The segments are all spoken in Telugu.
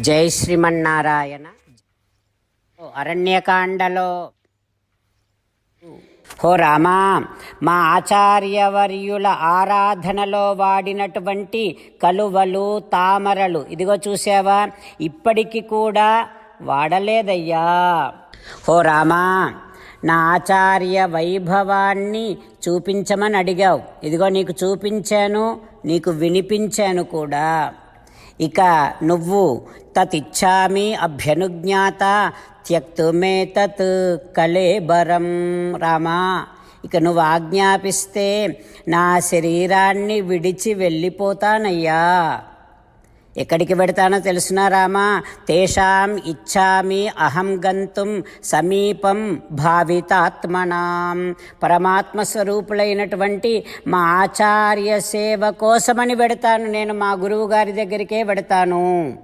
జై శ్రీమన్నారాయణ. అరణ్యకాండలో. హో రామా మా ఆచార్యవర్యుల ఆరాధనలో వాడినటువంటి కలువలు తామరలు. ఇదిగో చూసావా ఇప్పటికి కూడా వాడలేదయ్యా. హో రామా నా ఆచార్య వైభవాన్ని చూపించమని అడిగావు. ఇదిగో నీకు చూపించాను నీకు వినిపించాను కూడా. ఇక నువ్వు తతిచ్చామి అభ్యనుజ్ఞాత త్యక్తుమే తత్ కళేబరం. రామా ఇక నువ్వు ఆజ్ఞాపిస్తే నా శరీరాన్ని విడిచి వెళ్ళిపోతానయ్యా. ఎక్కడికి పెడతానో తెలుసునా రామా? తేషాం ఇచ్చామి అహం గంతుం సమీపం భావితాత్మనాం. పరమాత్మ స్వరూపులైనటువంటి మా ఆచార్య సేవ కోసమని పెడతాను నేను మా గురువు గారి దగ్గరికే పెడతాను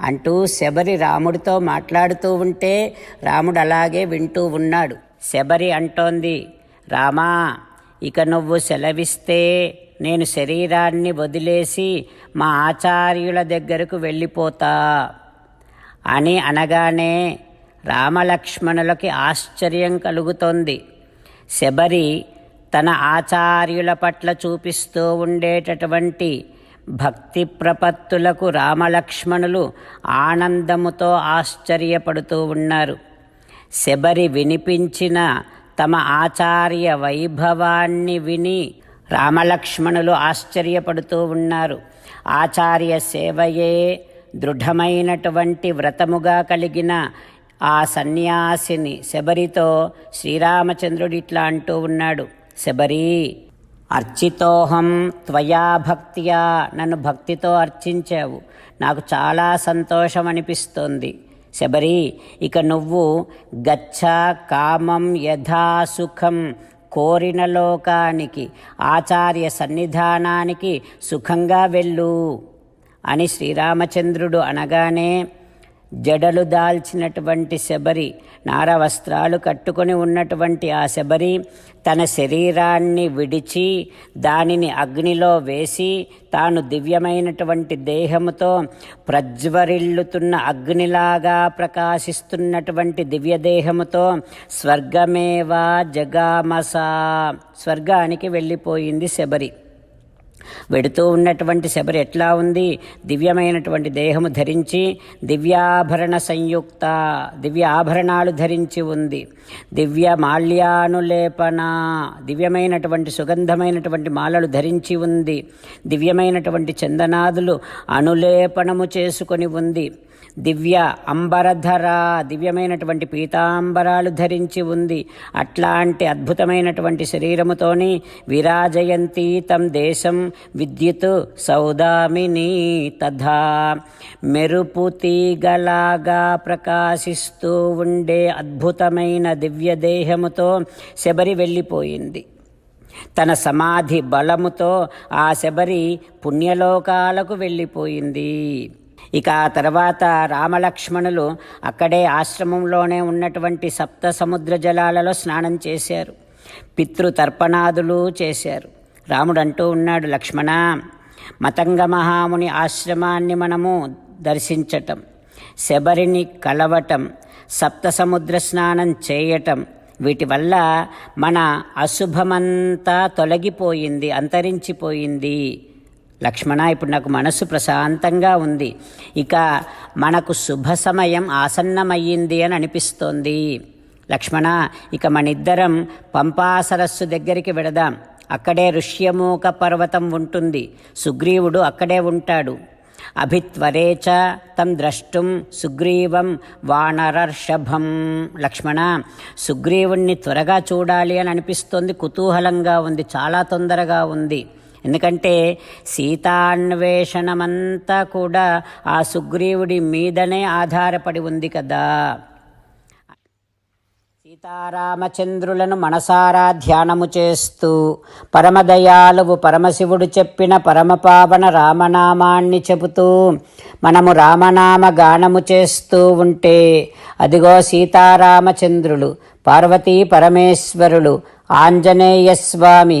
అంటూ శబరి రాముడితో మాట్లాడుతూ ఉంటే రాముడు అలాగే వింటూ ఉన్నాడు. శబరి అంటోంది రామా ఇక నువ్వు సెలవిస్తే నేను శరీరాన్ని వదిలేసి మా ఆచార్యుల దగ్గరకు వెళ్ళిపోతా అని అనగానే రామలక్ష్మణులకి ఆశ్చర్యం కలుగుతోంది. శబరి తన ఆచార్యుల పట్ల చూపిస్తూ ఉండేటటువంటి భక్తి ప్రపత్తులకు రామలక్ష్మణులు ఆనందముతో ఆశ్చర్యపడుతూ ఉన్నారు. శబరి వినిపించిన తమ ఆచార్య వైభవాన్ని విని రామలక్ష్మణులు ఆశ్చర్యపడుతూ ఉన్నారు. ఆచార్య సేవయే దృఢమైనటువంటి వ్రతముగా కలిగిన ఆ సన్యాసిని శబరితో శ్రీరామచంద్రుడు ఇట్లా అంటూ ఉన్నాడు. శబరి అర్చితోహం త్వయా భక్త్యా నన్ను భక్తితో అర్చించావు. నాకు చాలా సంతోషం అనిపిస్తోంది. శబరి ఇక నువ్వు గచ్చ కామం యథాసుఖం కోరిన లోకానికి ఆచార్య సన్నిధానానికి సుఖంగా వెళ్ళు అని శ్రీరామచంద్రుడు అనగానే జడలు దాల్చినటువంటి శబరి నార వస్త్రాలు కట్టుకొని ఉన్నటువంటి ఆ శబరి తన శరీరాన్ని విడిచి దానిని అగ్నిలో వేసి తాను దివ్యమైనటువంటి దేహముతో ప్రజ్వరిల్లుతున్న అగ్నిలాగా ప్రకాశిస్తున్నటువంటి దివ్యదేహముతో స్వర్గమేవా జగామసా. స్వర్గానికి వెళ్ళిపోయింది శబరి. వెడుతూ ఉన్నటువంటి శబరి ఎట్లా ఉంది? దివ్యమైనటువంటి దేహము ధరించి దివ్యాభరణ సంయుక్త దివ్య ఆభరణాలు ధరించి ఉంది. దివ్య మాల్యానులేపన దివ్యమైనటువంటి సుగంధమైనటువంటి మాలలు ధరించి ఉంది. దివ్యమైనటువంటి చందనాదులు అనులేపనము చేసుకొని ఉంది. దివ్య అంబరధర దివ్యమైనటువంటి పీతాంబరాలు ధరించి ఉంది. అట్లాంటి అద్భుతమైనటువంటి శరీరముతోని విరాజయంతి తం దేశం విద్యుత్ సౌదామిని తథా. మెరుపు తీగలాగా ప్రకాశిస్తూ ఉండే అద్భుతమైన దివ్య దేహముతో శబరి వెళ్ళిపోయింది. తన సమాధి బలముతో ఆ శబరి పుణ్యలోకాలకు వెళ్ళిపోయింది. ఇక ఆ తర్వాత రామలక్ష్మణులు అక్కడే ఆశ్రమంలోనే ఉన్నటువంటి సప్త సముద్ర జలాలలో స్నానం చేశారు. పితృతర్పణాదులు చేశారు. రాముడు అంటూ ఉన్నాడు లక్ష్మణ మతంగ మహాముని ఆశ్రమాన్ని మనము దర్శించటం శబరిని కలవటం సప్త సముద్ర స్నానం చేయటం వీటి వల్ల మన అశుభమంతా తొలగిపోయింది అంతరించిపోయింది. లక్ష్మణ ఇప్పుడు నాకు మనసు ప్రశాంతంగా ఉంది. ఇక మనకు శుభ సమయం ఆసన్నమయ్యింది అని అనిపిస్తోంది. లక్ష్మణ ఇక మనిద్దరం పంపా సరస్సు దగ్గరికి వెడదాం. అక్కడే ఋష్యమూక పర్వతం ఉంటుంది. సుగ్రీవుడు అక్కడే ఉంటాడు. అభిత్వరేచ తం ద్రష్టుం సుగ్రీవం వానరర్షభం. లక్ష్మణ సుగ్రీవుణ్ణి త్వరగా చూడాలి అని అనిపిస్తోంది. కుతూహలంగా ఉంది చాలా తొందరగా ఉంది. ఎందుకంటే సీతాన్వేషణమంతా కూడా ఆ సుగ్రీవుడి మీదనే ఆధారపడి ఉంది కదా. సీతారామచంద్రులను మనసారా ధ్యానము చేస్తూ పరమదయాలువు పరమశివుడు చెప్పిన పరమపావన రామనామాన్ని చెబుతూ మనము రామనామ గానము చేస్తూ ఉంటే అదిగో సీతారామచంద్రులు పార్వతీ పరమేశ్వరులు ఆంజనేయ స్వామి